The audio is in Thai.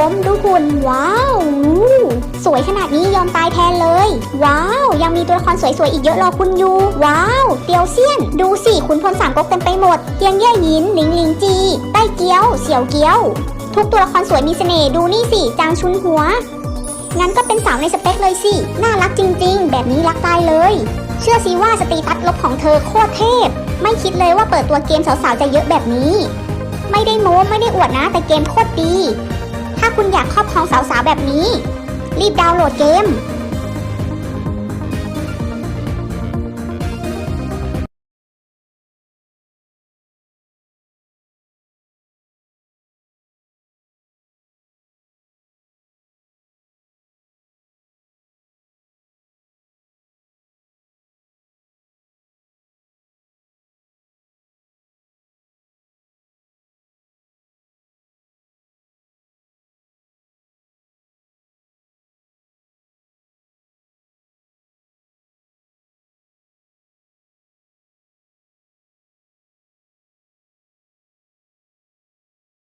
ผมดูหุ่นว้าวูสวยขนาดนี้ยอมตายแทนเลย ว้าว ยังมีตัวละครสวยๆอีกเยอะรอคุณอยู่ ว้าว เตียวเซียน ดูสิขุนพลสามก๊กเต็มไปหมดเตียงเย่หยินหลิงหลิงจี ใต้เกี้ยว เสี่ยวเกี้ยว ทุกตัวละครสวยมีเสน่ห์ดูนี่สิจางชุนหัว งั้นก็เป็นสาวในสเปคเลยสิ น่ารักจริง ๆ แบบนี้รักตายเลย เชื่อสิว่าสตรีทัศน์ลบของเธอโคตรเทพ ไม่คิดเลยว่าเปิดตัวเกมสาวๆจะเยอะแบบนี้ ไม่ได้โม้ไม่ได้อวดนะแต่เกมโคตรดี ถ้าคุณอยากครอบครองสาวๆแบบนี้ รีบดาวน์โหลดเกม